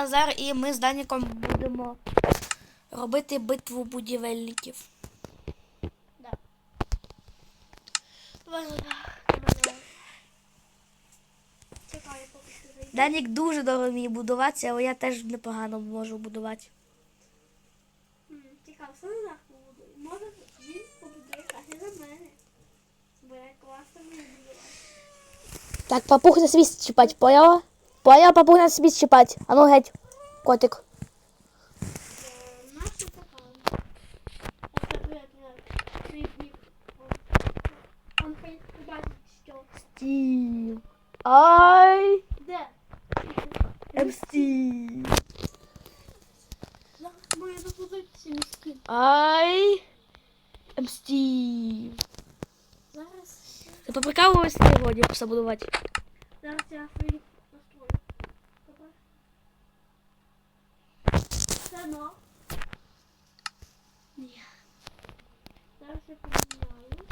Назар, і ми з Даніком будемо робити битву будівельників. Да. Данік дуже добре вміє будуватися, але я теж непогано можу будувати. Цікаво, що Назар побудує? Може він побудує краще за мене. Бо я класно вмію будувати. Так, папух на свій чіпать, поняла? Поняла, папух на свій чіпать. А ну геть, котик. Е, Наша така. Ось так, як я свій бік. Он- Он хай побачить, що. Стів. Ай. Де? Ем Стів. Зараз моя допозиція міські. Ай. Ем Стів. Зараз. Ти поприкалувалась не годі все будувати. Зараз я Це но. Ні. Зараз я поміняю.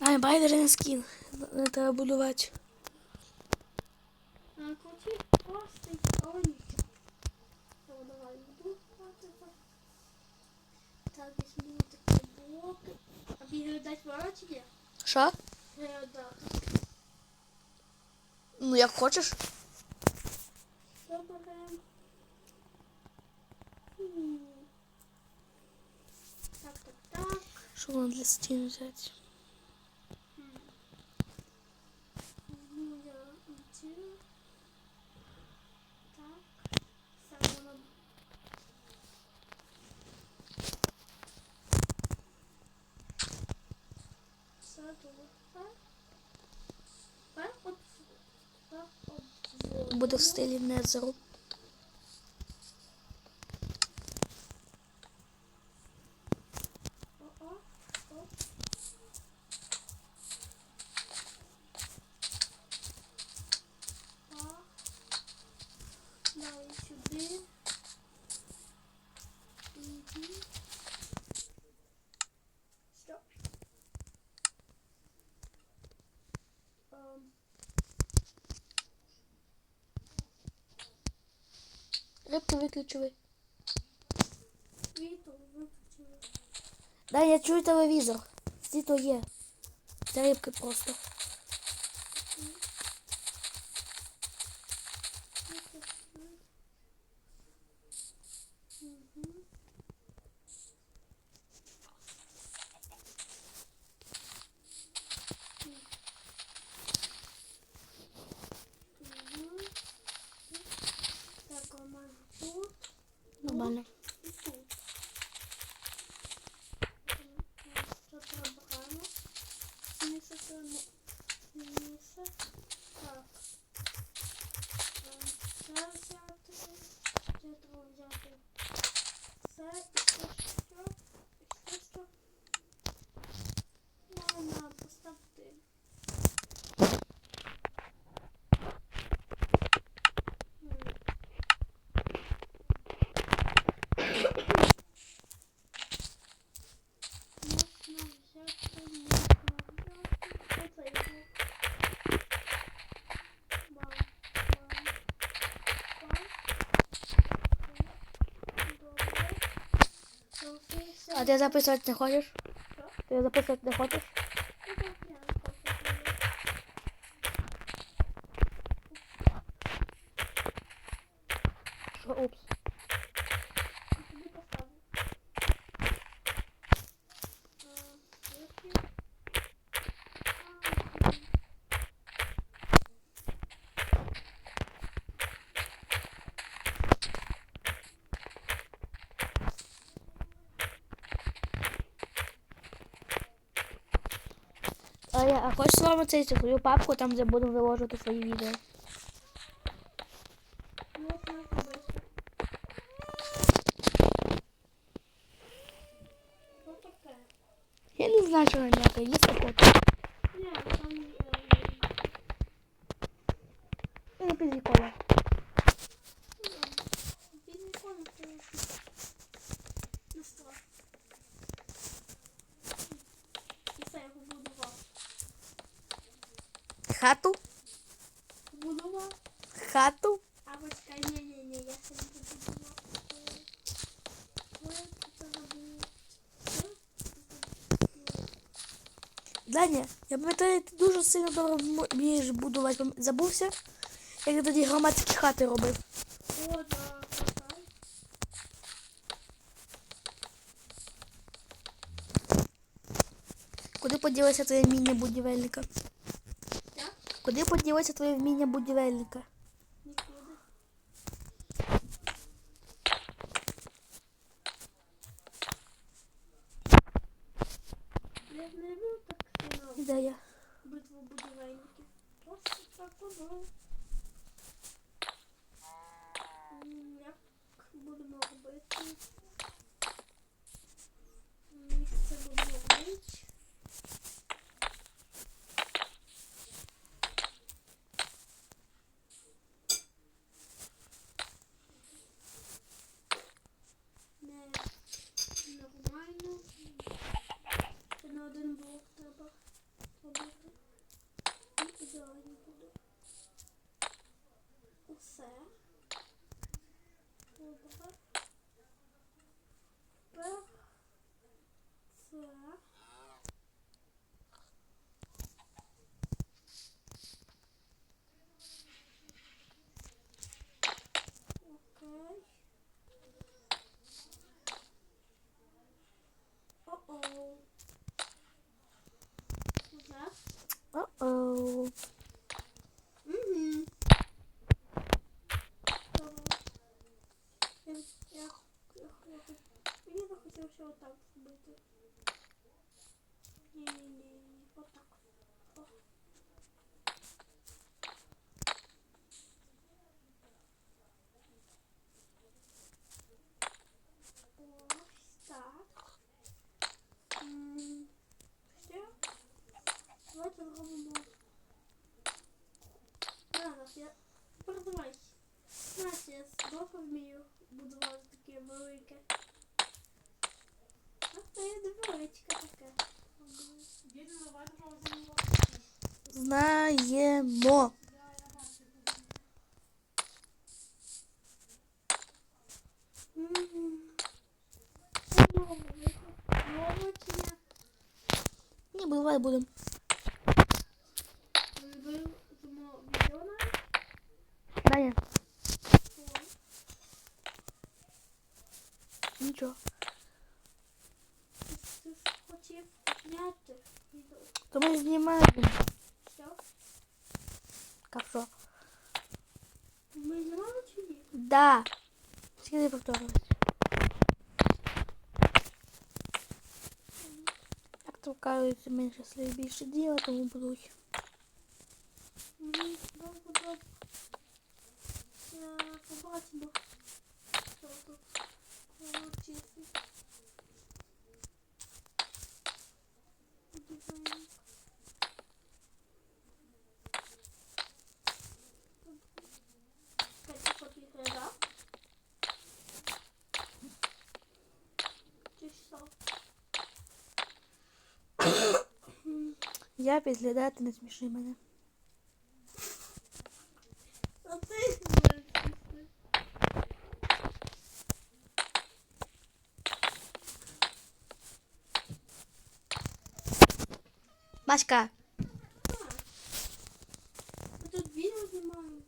Ай, байдуже на скін. Не треба будувати. А, Крути простий, але нічого. То давай буду платити. Так, візьму такі блоки. А віддати ворочення? Що? Передати. Ну, як хочеш. Добре. Саме нам. Це добре. Тепер от. Тепер от. Буде в стилі Незеру. О-о. Рибку виключили. Світло виключили. Да, я чую телевізор. Світло є. Скрипки просто. Мгм. Мгм. Так, а може тут Нормально. і тут. Що треба рано? Місце це місце. Так. Ем, Це взяти. Це треба взяти. Це і це що? І це що? Можна поставити. М. Можна взяти, можна взяти. Оцей блок. Бам, бам, бам. Добре. Залишився. А ти записувати не хочеш? Что? Ти записувати не хочеш? Так, я не хочу зробити. Що, упс. Тобі поставлю. А, окей. А, окей. А а хочеш слово цей цю свою папку, там де буду виложити свої відео. Я не знаю, що ніяке, є таке. Ні, там не він Хату? Будував. Хату? А почекай, не-не-не, я собі будував. Даня, я пам'ятаю, ти дуже сильно добре вмієш будувати. Забувся? Як тоді громадські хати робив? Куди поділася твоя міні-будівельника? Куди поділося твоє вміння будівельника? Нікуди. Я не люблю так сильно Ідея. битву будівельників. Просто так воно. Ви тому відео на Даня, Ой. нічого. Ти ти ж хотів зняти відео. То ми знімаємо. Все? Як що? Ми знімали чи ні? Да. Скільки повторювати? Як то кажуть, менше слів більше діла, тому будуть. Мені добре, добре. Е, Побачимо. Що тут получиться. Будівельник. Хай ти підглядав. Чи що? Я підглядати не сміши мене. Машка, тут відео знімаємо.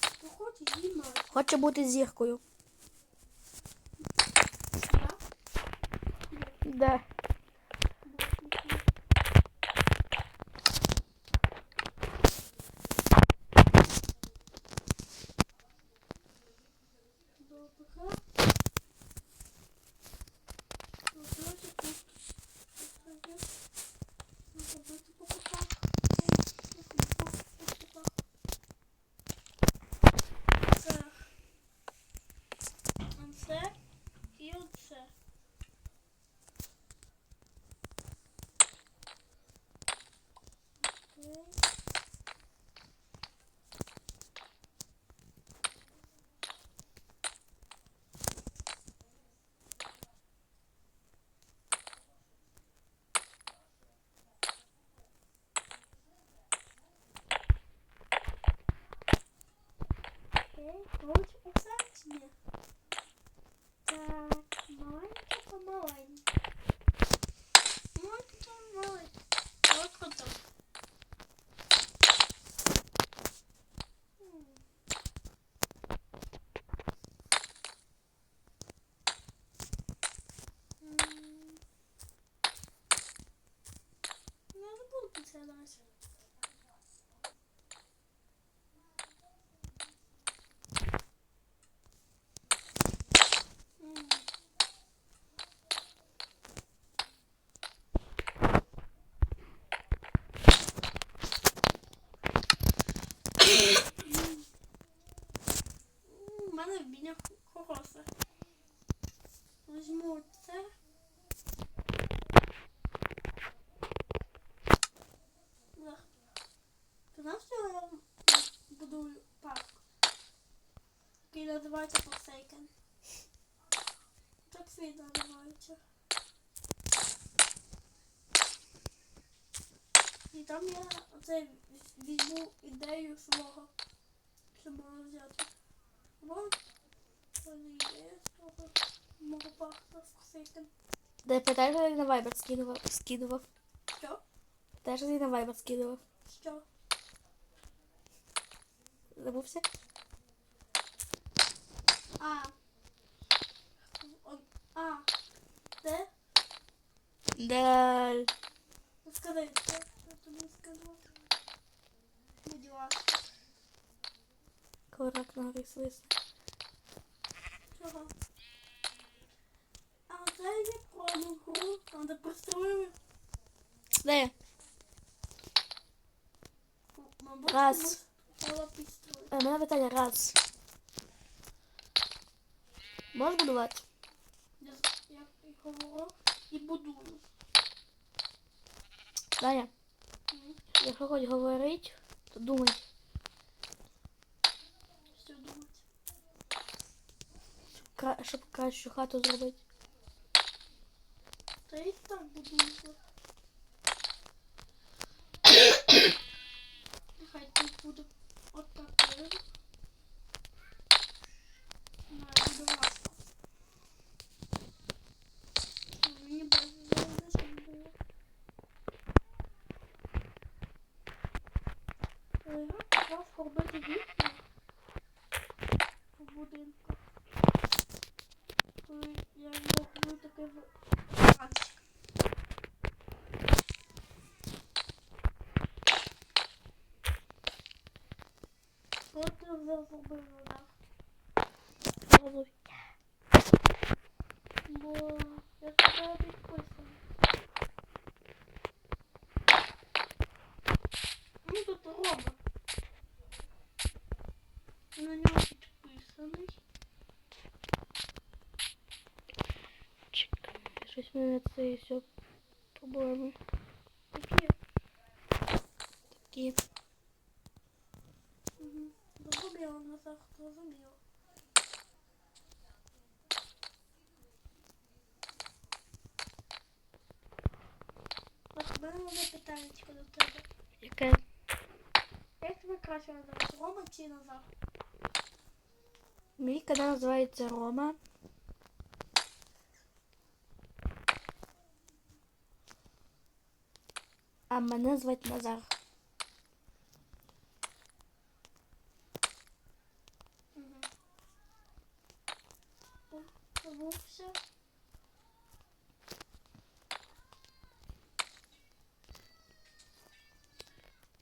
Хто хоче, знімає. хоче бути зіркою. Да. Добре. Добре, тут. Добре. Зробити по кутах. По кутах. Це. Оце і оце. Окей. Хочеш оце? Так, маленьке помаленьке. Маленьке помаленьке. але біля хороше. Візьму це. Да. Ти знаєш, що я будую парк? Який називається Forsaken. Так світ називається. І там я оце візьму ідею свого, що можу взяти. Це ідея свого мого парку Forsaken. Де питаєш, я на Viber скидував. скидував. Що? Питаєш, я на Viber скидував. Що? Забувся? А. О- А. Де? Да. Скажи, що я тобі скажу. Будь ласка. Корак на свист. Чого? А це є про одну гру, там де построїли. Де? Мабуть, Раз. комусь треба підстроїти. У мене питання раз. Можеш будувати? Я, я і говорю і будую. Даня, якщо хоч говорить, то думай. Що думати? Кра- щоб кращу хату зробити. Та і так будується. Нехай тут буде от таке. Ну, я буду важко. Мені бажано, щоб було. Е, Важко робити вікна в будинках. Коли я роблю таке в Ранчик. От ти вже зробила, так? Бо я тебе підписана. Ну тут робот. На нього підписаний. Чекай, щось мене це все проблеми Такі. такі. Назар, зрозуміло. От в мене одне питання до тебе. Яке? Як тебе краще називати? Рома чи Назар? Мій канал називається Рома. А мене звати Назар. Угу. Забувся.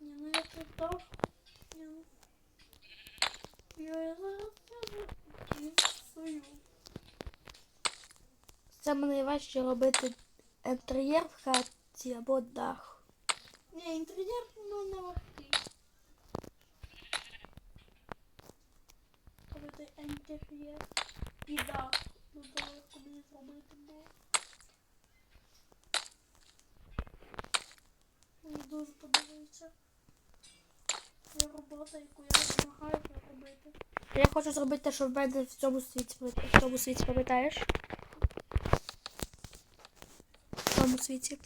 Ні, ну я читав. Ні, ну. Я зараз свою. Саме найважче робити інтер'єр в хаті або дах. Ні, інтер'єр ну, не легкий. Робити інтер'єр і дах. Ну, далеко мені зробити було. Мені дуже подобається. Це робота, яку я намагаюся робити. Я хочу зробити те, що в мене в цьому світі, в цьому світі, пам'ятаєш? В цьому світі.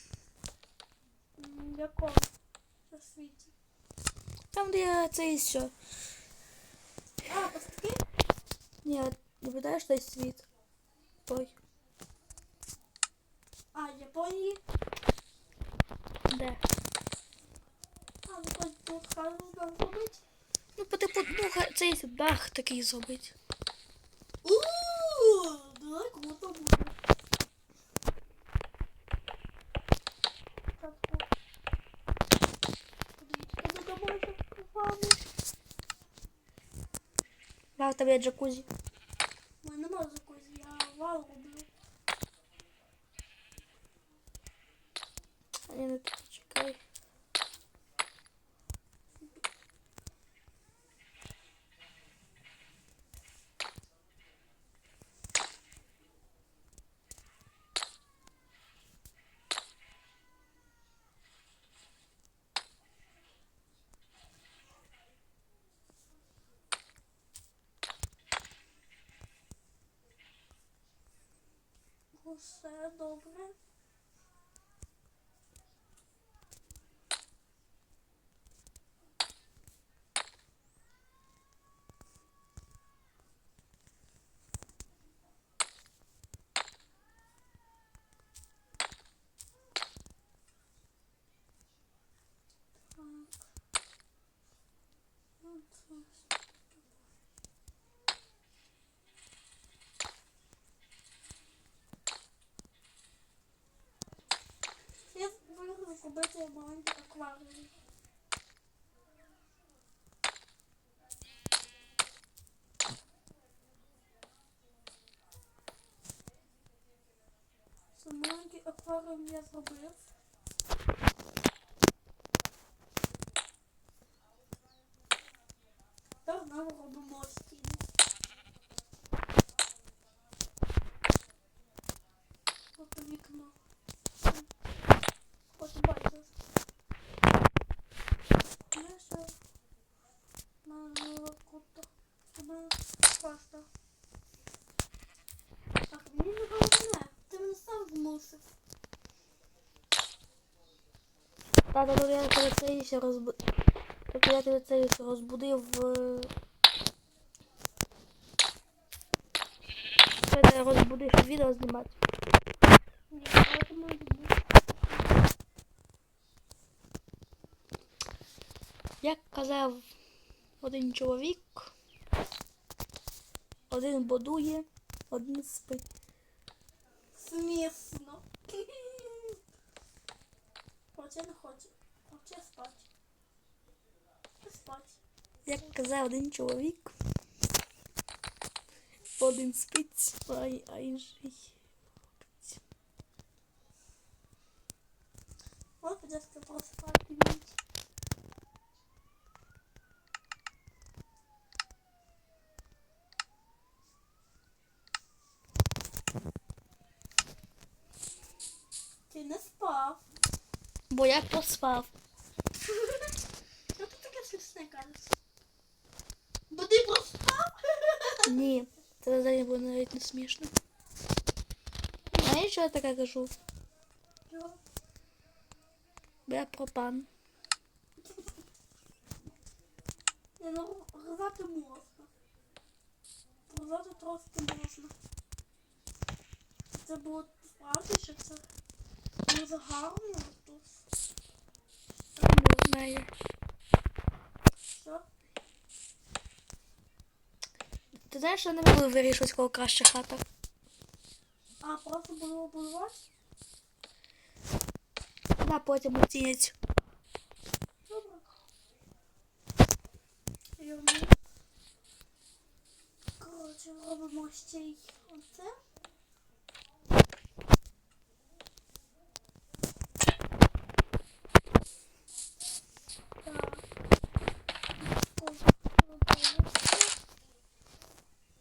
В якому це світі? Там, де я це і все. А, пастки? Ні, не пам'ятаєш той світ? Той. А, Японії? Де? Ну по типу, ну, цей дах такий зробити. Ууу, давай круто буде. Подивіться, в тебе джакузі. У мене нема закузі, я вал роблю. А я не так чекай. Все добре. kocaman bir akvaryum. Sonra bir akvaryum yazabiliriz. Тато, тут я тебе це ще розбудив. Тобто я тебе це ще розбудив. е, Це я розбудив щоб відео знімати. Як казав один чоловік, один будує, один спить. Смісно. Хоче не хоче. Хоче спати. Хоче спати. Як казав один чоловік, один спить, а інший. Вот придется проспать ніч. Ти не спав. Бо я поспав. Що ти таке смішне кажеш? Бо ти проспав? Ні, це взагалі було навіть не смішно. Знаєш, що я таке кажу? Що? Бо я пропан. Не, ну рвати можна. Рвати трошки можна. Це було справді, що це дуже гарно тут. Не знаю. Що? Ти знаєш, що не могли вирішувати, кого краще хата? А, просто було будувати? Да, потім оцінять. Добре. Коротше, робимо ще й оце. Так. Ось, робимо це.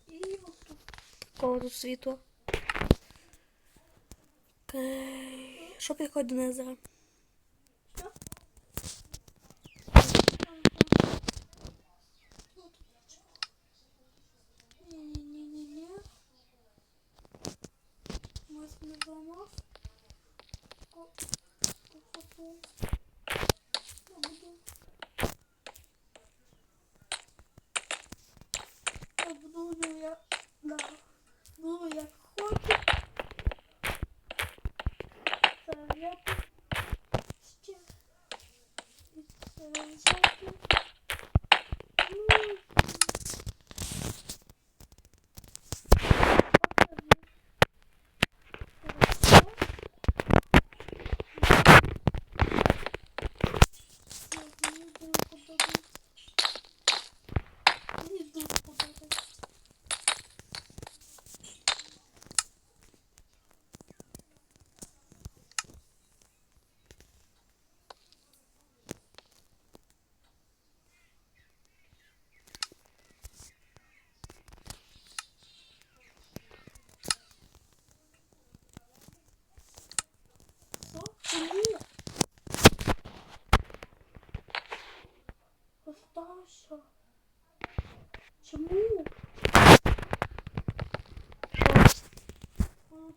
І отут. Кого тут світло. Окей. Що приходить до? Що?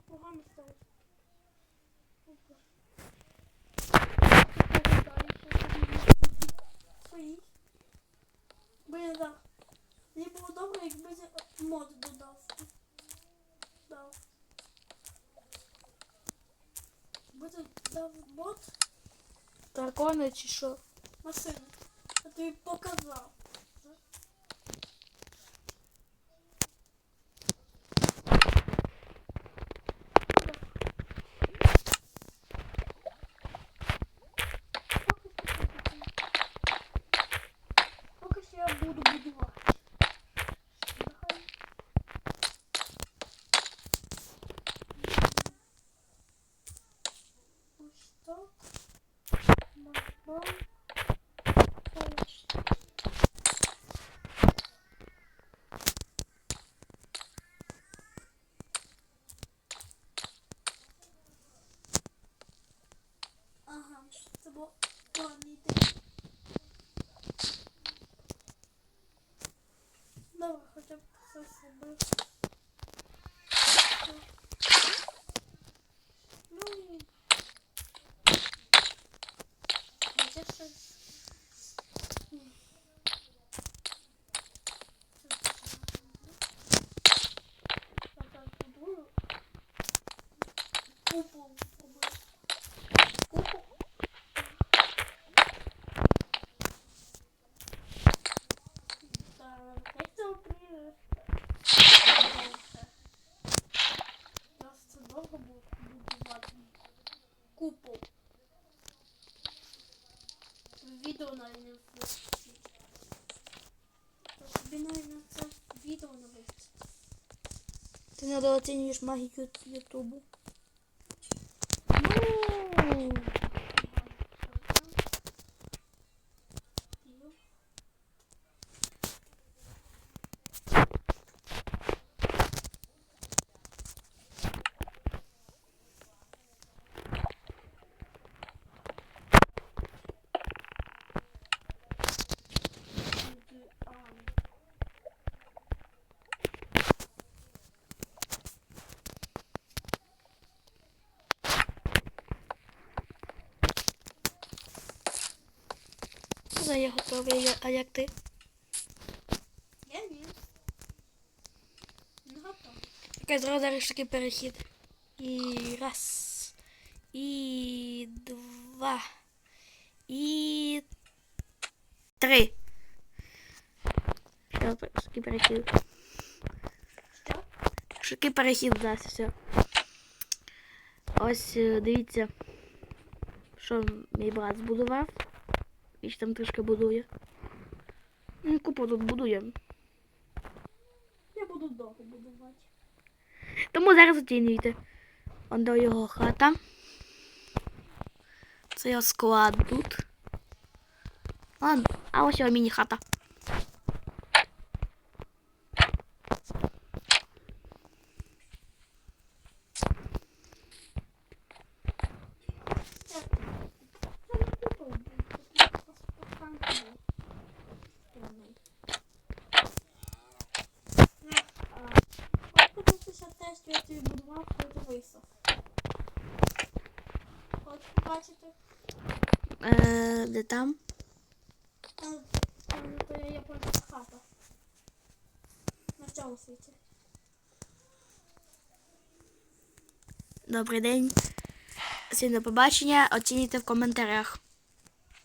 погано стало. Опа. Передаю, що тобі свої. Блін, да. Мені було добре, якби я мод додав. Дав. Якби ти дав мод Дракони чи що? машини. Я тобі показав. Недооцінюєш магію Ютубу. Ну, все, я готовий. А як ти? Я ні. Не готова. Окей, зразу зараз такий перехід. І раз. І два. І три. Такий перехід. Що? Швидкий перехід зараз все. Ось е, дивіться, що мій брат збудував. І ще там трішки будує. Ну, Купу тут будує. Я буду довго будувати. Тому зараз оцінюйте. Он до його хата. Це його склад тут. А, а ось його міні-хата. Це це не купол був, це просто панка був. Певний. Ну, а, От подивитися те, що я тобі будував, коли ти висох. От, бачите? Е, де там? Там, там то є японська хата. На цьому світі. Добрий день. Всім до побачення. Оцінюйте в коментарях.